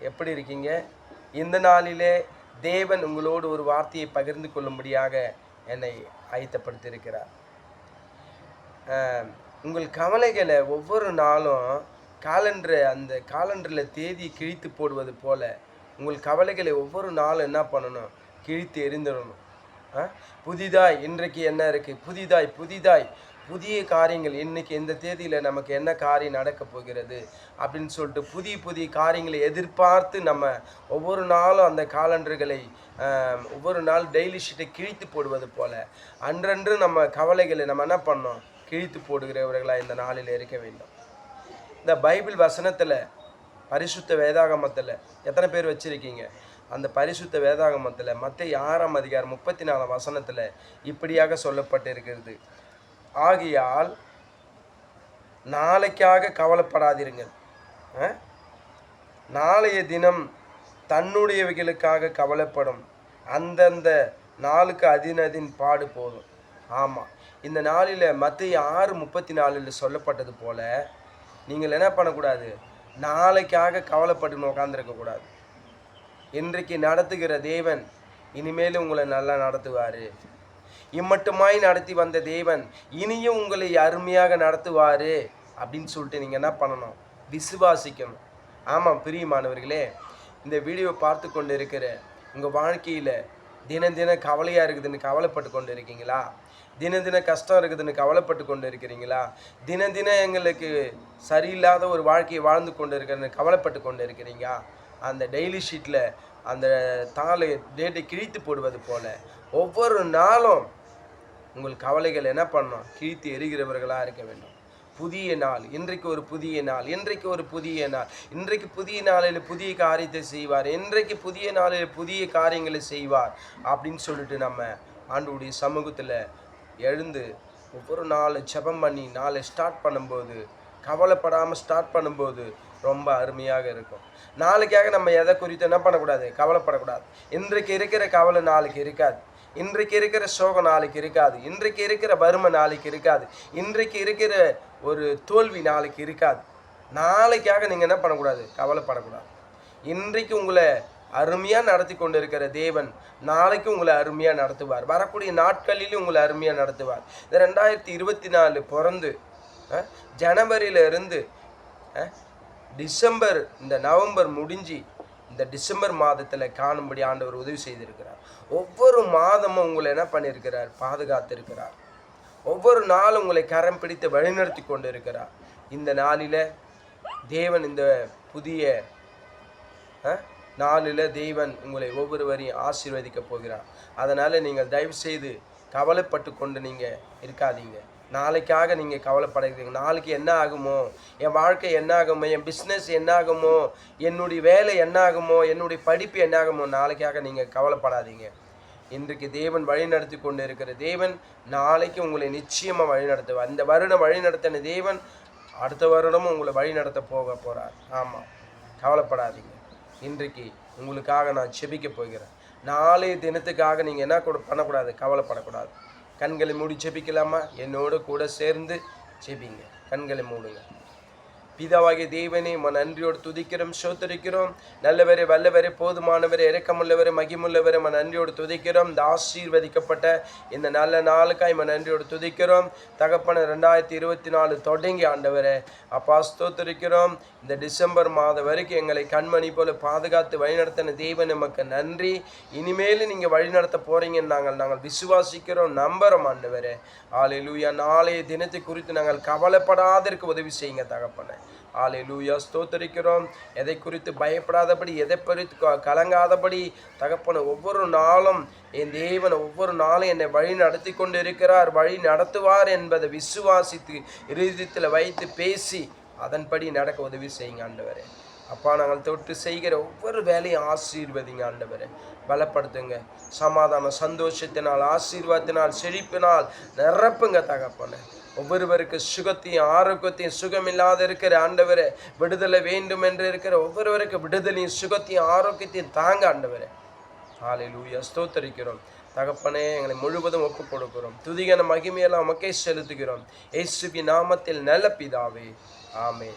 எப்படி இருக்கீங்க? இந்த நாளிலே தேவன் உங்களோடு ஒரு வார்த்தையை பகிர்ந்து கொள்ளும்படியாக என்னை ஆயத்தப்படுத்தியிருக்கிறார். உங்கள் கவலைகளை ஒவ்வொரு நாளும் காலண்டர் அந்த காலண்டரில் தேதி கிழித்து போடுவது போல உங்கள் கவலைகளை ஒவ்வொரு நாளும் என்ன பண்ணணும்? கிழித்து எரிந்துடணும் ஆ? புதிதாய் இன்றைக்கு என்ன இருக்குது புதிதாய் புதிதாய். புதிய காரியங்கள் இன்னைக்கு இந்த தேதியில் நமக்கு என்ன காரியம் நடக்க போகிறது அப்படின்னு சொல்லிட்டு புதிய புதிய காரியங்களை எதிர்பார்த்து நம்ம ஒவ்வொரு நாளும் அந்த காலண்டர்களை ஒவ்வொரு நாள் டெய்லி ஷீட்டை கிழித்து போடுவது போல அன்றன்று நம்ம கவலைகளை நம்ம என்ன பண்ணோம்? கிழித்து போடுகிறவர்களாக இந்த நாளில் இருக்க வேண்டும். இந்த பைபிள் வசனத்தில் பரிசுத்த வேதாகமத்தில் எத்தனை பேர் வச்சுருக்கீங்க? அந்த பரிசுத்த வேதாகமத்தில் மற்ற ஆறாம் அதிகாரம் முப்பத்தி நாலாம் வசனத்தில் இப்படியாக சொல்லப்பட்டிருக்கிறது. ஆகையால் நாளைக்காக கவலைப்படாதிருங்கள் ஆ? நாளைய தினம் தன்னுடையவைகளுக்காக கவலைப்படும். அந்தந்த நாளுக்கு அதினதின் பாடு போதும். ஆமாம் இந்த நாளில் மத்திய ஆறு முப்பத்தி நாலில் சொல்லப்பட்டது போல் நீங்கள் என்ன பண்ணக்கூடாது? நாளைக்காக கவலைப்பட்டு உட்காந்துருக்கக்கூடாது இன்றைக்கு நடத்துகிற தேவன் இனிமேல் உங்களை நல்லா நடத்துவார். இம்மட்டுமாய் நடத்தி வந்த தேவன் இனியும் உங்களை அருமையாக நடத்துவார் அப்படின்னு சொல்லிட்டு நீங்கள் என்ன பண்ணணும்? விசுவாசிக்கணும். ஆமாம் பிரியமானவர்களே இந்த வீடியோ பார்த்து கொண்டு இருக்கிற உங்கள் வாழ்க்கையில் தினம் தினம் கவலையாக இருக்குதுன்னு கவலைப்பட்டு கொண்டு இருக்கீங்களா தினம் தினம் கஷ்டம் இருக்குதுன்னு கவலைப்பட்டு கொண்டு இருக்கிறீங்களா தினம் தினம் எங்களுக்கு சரியில்லாத ஒரு வாழ்க்கையை வாழ்ந்து கொண்டு இருக்கிறன்னு கவலைப்பட்டு கொண்டு இருக்கிறீங்க அந்த டெய்லி ஷீட்டில் அந்த தாளை டேட்டை கிழித்து போடுவது போல ஒவ்வொரு நாளும் உங்கள் கவலைகள் என்ன பண்ணணும் கிழித்து எரிகிறவர்களாக இருக்க வேண்டும். புதிய நாள். இன்றைக்கு ஒரு புதிய நாள். இன்றைக்கு ஒரு புதிய நாள். இன்றைக்கு புதிய நாளில் புதிய காரியத்தை செய்வார். இன்றைக்கு புதிய நாளில் புதிய காரியங்களை செய்வார் அப்படின்னு சொல்லிட்டு நம்ம ஆண்டுடைய சமூகத்தில் எழுந்து ஒவ்வொரு நாள் ஜெபம் பண்ணி நாளை ஸ்டார்ட் பண்ணும்போது கவலைப்படாமல் ஸ்டார்ட் பண்ணும்போது ரொம்ப அருமையாக இருக்கும். நாளைக்காக நம்ம எதை குறித்து என்ன பண்ணக்கூடாது? கவலைப்படக்கூடாது. இன்றைக்கு இருக்கிற கவலை நாளைக்கு இருக்காது. இன்றைக்கு இருக்கிற சோகம் நாளைக்கு இருக்காது. இன்றைக்கு இருக்கிற வறுமை நாளைக்கு இருக்காது. இன்றைக்கு இருக்கிற ஒரு தோல்வி நாளைக்கு இருக்காது. நாளைக்காக நீங்கள் என்ன பண்ணக்கூடாது? கவலைப்படக்கூடாது. இன்றைக்கு உங்களை அருமையாக நடத்தி கொண்டு இருக்கிற தேவன் நாளைக்கு உங்களை அருமையாக நடத்துவார். வரக்கூடிய நாட்களிலும் உங்களை அருமையாக நடத்துவார். இந்த ரெண்டாயிரத்தி இருபத்தி நாலு பிறந்து ஜனவரியிலிருந்து இருந்து டிசம்பர் இந்த நவம்பர் முடிஞ்சு இந்த டிசம்பர் மாதத்தில் காணும்படி ஆண்டவர் உதவி செய்திருக்கிறார். ஒவ்வொரு மாதமும் உங்களை என்ன பண்ணியிருக்கிறார்? பாதுகாத்திருக்கிறார். ஒவ்வொரு நாளும் உங்களை கரம் பிடித்து வழிநடத்தி கொண்டு இருக்கிறார் இந்த நாளில் தேவன் இந்த புதிய நாளில் தெய்வன் உங்களை ஒவ்வொருவரையும் ஆசீர்வதிக்க போகிறார். அதனால் நீங்கள் தயவு செய்து கவலைப்பட்டு கொண்டு நீங்கள் இருக்காதீங்க. நாளைக்காக நீங்கள் கவலைப்படுறீங்க. நாளைக்கு என்ன ஆகுமோ? என் வாழ்க்கை என்ன ஆகுமோ? என் பிஸ்னஸ் என்ன ஆகுமோ? என்னுடைய வேலை என்ன ஆகுமோ? என்னுடைய படிப்பு என்ன ஆகுமோ? நாளைக்காக நீங்கள் கவலைப்படாதீங்க. இன்றைக்கு தேவன் வழிநடத்தி கொண்டு இருக்கிற தேவன் நாளைக்கு உங்களை நிச்சயமாக வழி நடத்துவார் இந்த வருடம் வழிநடத்தின தேவன் அடுத்த வருடமும் உங்களை வழிநடத்த போக போகிறார் ஆமாம் கவலைப்படாதீங்க. இன்றைக்கு உங்களுக்காக நான் செபிக்க போகிறேன். நாளைய தினத்துக்காக நீங்கள் என்ன கூட பண்ணக்கூடாது? கவலைப்படக்கூடாது. கண்களை மூடி ஜெபிக்கலாமா? என்னோட கூட சேர்ந்து ஜெபிங்க. கண்களை மூடுங்க. பிதாவாகிய தேவனே உம நன்றியோடு துதிக்கிறோம் சோத்தரிக்கிறோம் நல்லவரே வல்லவரே போதுமானவரே இறக்கமுள்ளவரே மகிமுள்ளவரே உம நன்றியோடு துதிக்கிறோம். இந்த ஆசீர்வதிக்கப்பட்ட இந்த நல்ல நாளுக்காய் உம நன்றியோடு துதிக்கிறோம். தகப்பன ரெண்டாயிரத்தி இருபத்தி நாலு தொடங்கி ஆண்டவரே அப்பா ஸ்தோத்தரிக்கிறோம். இந்த டிசம்பர் மாதம் வரைக்கும் எங்களை கண்மணி போல பாதுகாத்து வழிநடத்தின தேவன் நமக்கு நன்றி. இனிமேல் நீங்கள் வழிநடத்த போகிறீங்கன்னு நாங்கள் நாங்கள் விசுவாசிக்கிறோம் நம்புகிறோம் ஆண்டவரே. ஆலையிலூயா நாளைய தினத்தை குறித்து நாங்கள் கவலைப்படாதற்கு உதவி செய்யுங்க தகப்பனை. ஆலையிலூயா ஸ்தோத்தரிக்கிறோம். எதை குறித்து பயப்படாதபடி எதை குறித்து கலங்காதபடி தகப்பனை ஒவ்வொரு நாளும் என் தேவன் ஒவ்வொரு நாளும் என்னை வழி நடத்தி கொண்டு இருக்கிறார் வழி நடத்துவார் என்பதை விசுவாசித்து இருதயத்தில் வைத்து பேசி அதன்படி நடக்க உதவி செய்யுங்க ஆண்டவரே. அப்பா நாங்கள் தொட்டு செய்கிற ஒவ்வொரு வேலையும் ஆசீர்வதிங்க ஆண்டவரே. பலப்படுத்துங்க. சமாதானம் சந்தோஷத்தினால் ஆசீர்வாதத்தினால் செழிப்பினால் நிரப்புங்க தகப்பனே. ஒவ்வொருவருக்கு சுகத்தையும் ஆரோக்கியத்தையும் சுகமில்லாத இருக்கிற ஆண்டவரே விடுதலை வேண்டும் என்று இருக்கிற ஒவ்வொருவருக்கு விடுதலையும் சுகத்தையும் ஆரோக்கியத்தையும் தாங்க ஆண்டவரே. ஹalleluya. ஸ்தோத்தரிக்கிறோம். தகப்பனே எங்களை முழுவதும் ஒப்புக் கொடுக்கிறோம் துதிகன மகிமையெல்லாம் உமக்கே செலுத்துகிறோம். இயேசுவின் நாமத்தில் நல்ல பிதாவே ஆமே